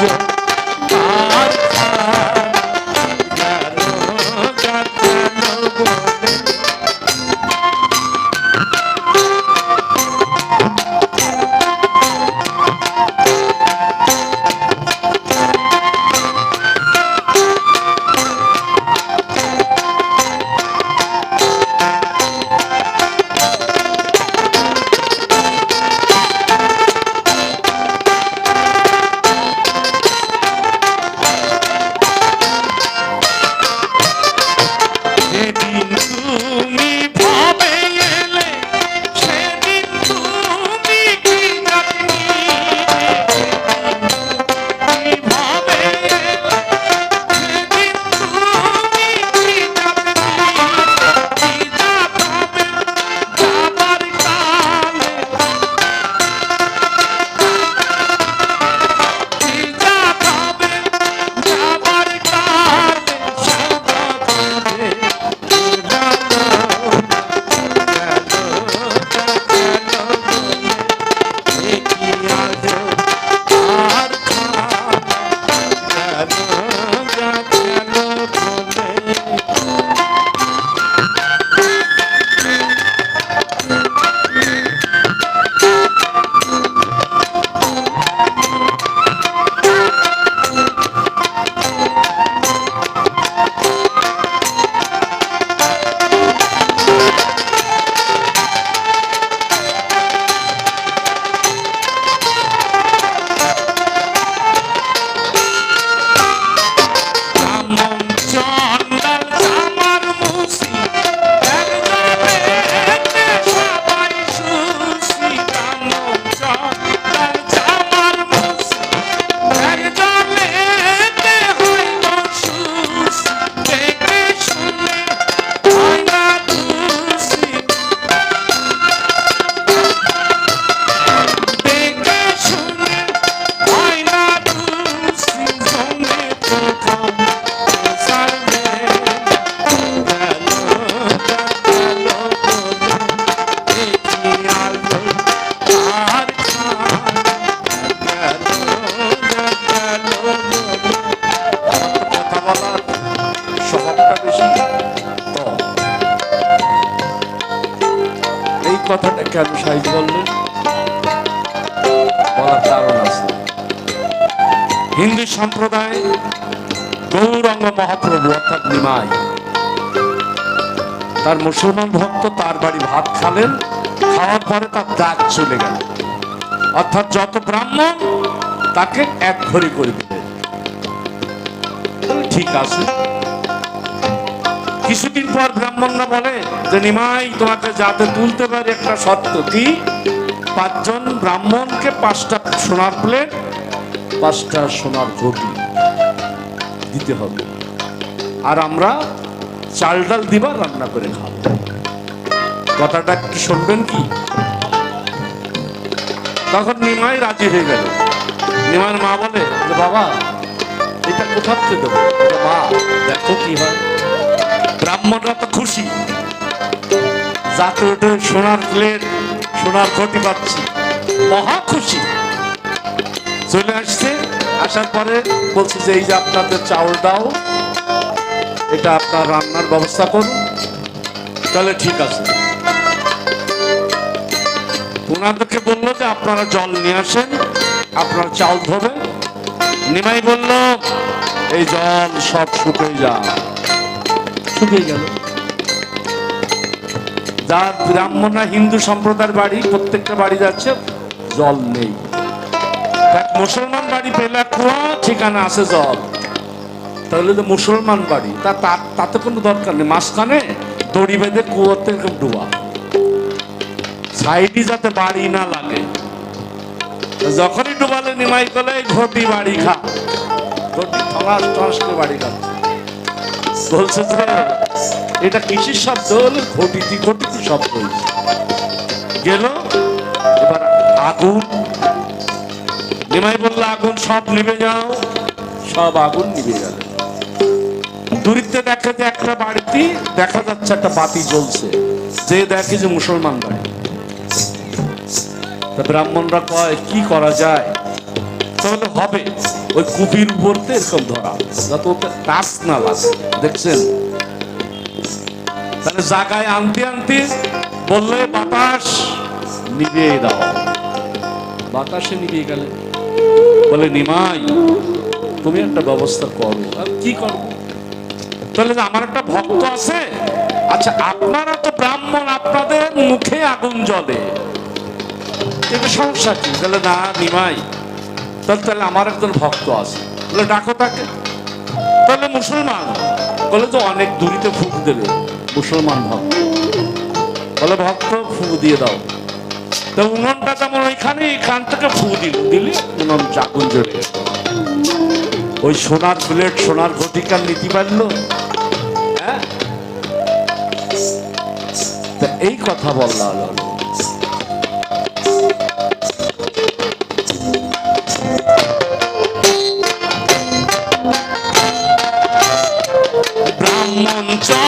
예. কথাটা কেন সাহিজ বললেন বলার কারণ আছে। হিন্দু সম্প্রদায় গৌরঙ্গ মহাপ্রভু, অর্থাৎ নিমাই, তার মুসলমান ভক্ত তার বাড়ি ভাত খালেন, খাওয়ার পরে তার দাগ চলে গেল। অর্থাৎ যত ব্রাহ্মণ, তাকে এক ঘড়ি করে দিলেন। ঠিক আছে? কিছুদিন পর ব্রাহ্মণরা বলে যে, নিমাই, তোমাকে যাতে তুলতে পারে একটা শর্ত কি? পাঁচজন ব্রাহ্মণকে পাঁচটা সোনার প্লেট, পাঁচটা সোনার ঘটি দিতে হবে। আর আমরা চাল ডাল দিবার রান্না করে খাব। কথাটা কি শুনবেন কি? তখন নিমাই রাজি হয়ে গেল। নিমাইয়ের মা বলে বাবা, এটা কোথাতে দেবো? মা, দেখো কি হয়। ব্রাহ্মণরা তো খুশি। ওটা সোনার প্লেট, সোনার ঘটি পাচ্ছি। মহা খুশি। চলে আসছে, আসার পরে বলছে যে, এই যে আপনাদের চাউল দাও। এটা আপনার রান্নার ব্যবস্থা করুন। তাহলে ঠিক আছে। ওনাদেরকে বলল যে, আপনারা জল নিয়ে আসেন, আপনারা চাউল ধোবেন। নিমাই বলল, এই জল সব শুকিয়ে যা শুকিয়ে গেল। যার ব্রাহ্মণরা হিন্দু সম্প্রদায়ের বাড়ি, প্রত্যেকটা বাড়ি যাচ্ছে, জল নেই। মুসলমান বাড়ি পেলে কুয়া ঠিকানা আছে জল। তাহলে তো মুসলমান বাড়ি। তা তাতে কোনো দরকার নেই। মাঝখানে দড়ি বেঁধে কুয়োতে ডুবা। সাইডে যাতে বাড়ি না লাগে। যখনই ডুবালে নিমাই করলে ঘটি বাড়ি খা। ঘটি ঠলাস ঠলাস বাড়ি খাচ্ছে। এটা কিসের শব্দ? হলো ঘটিতি ঘটিতি শব্দ। গেল এবার আগুন। নিমাই বলল আগুন সব নিভে যাও। সব আগুন নিভে গেল। দূরিতে দেখা যে একটা বাড়িতে দেখা যাচ্ছে একটা বাতি জ্বলছে। যে দেখে যে মুসলমান বাড়ি। ব্রাহ্মণরা কয় কি করা যায়? তাহলে হবে। ওই কুপির উপরতে এরকম ধরা যাতে টাচ না লাগে দেখছেন? তাহলে জায়গায় আনতে আনতে বললে, বাতাস নিভিয়ে দাও। বাতাসে নিভিয়ে গেলে? বলে, নিমাই, তুমি একটা ব্যবস্থা করো। কি করব? তাহলে আমার একটা ভক্ত আছে? আচ্ছা আপনারা তো ব্রাহ্মণ, আপনাদের মুখে আগুন জ্বলে। এটা সমস্যা কি? তাহলে না, নিমাই তাহলে তাহলে আমার একজন ভক্ত আছে। বলে, ডাকো তাকে। তাহলে মুসলমান। বলে, তো অনেক দূরিতে ফুক দেবে মুসলমান ভক্ত। বলে, ভক্ত, ফুক দিয়ে দাও। তো উনুনটা যেমন ওইখানে, এখান থেকে ফু দিল, দিলি উনুন চাকুন জ্বলে। ওই সোনার প্লেট, সোনার ঘটিকার নীতি পারল হ্যাঁ? এই কথা বললা হলো ব্রাহ্মণ চন্ডাল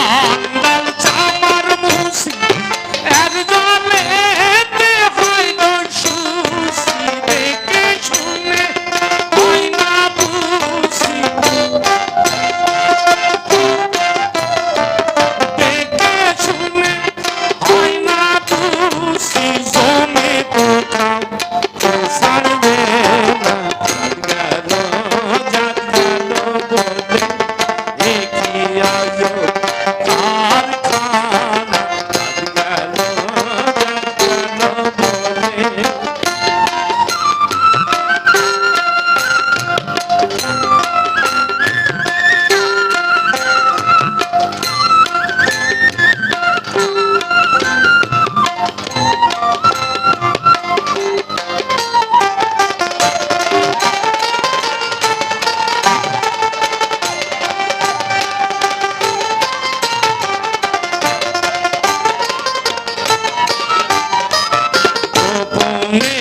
Yeah.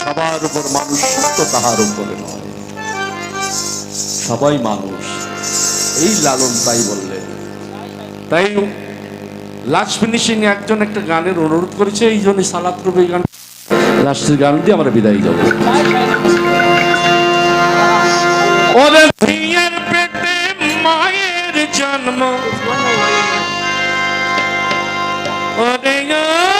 সবার উপর মানুষ তো তাহার উপরে নয়। সবাই মানুষ। এই লালন তাই বললেন। তাই লাস্ট ফিনিশিং একজন একটা গানের অনুরোধ করেছে এই জন্য সালাত রবি গান লাস্টের গান দিয়ে আমরা বিদায় যাব পেটে মায়ের জন্ম। Oh, dang it.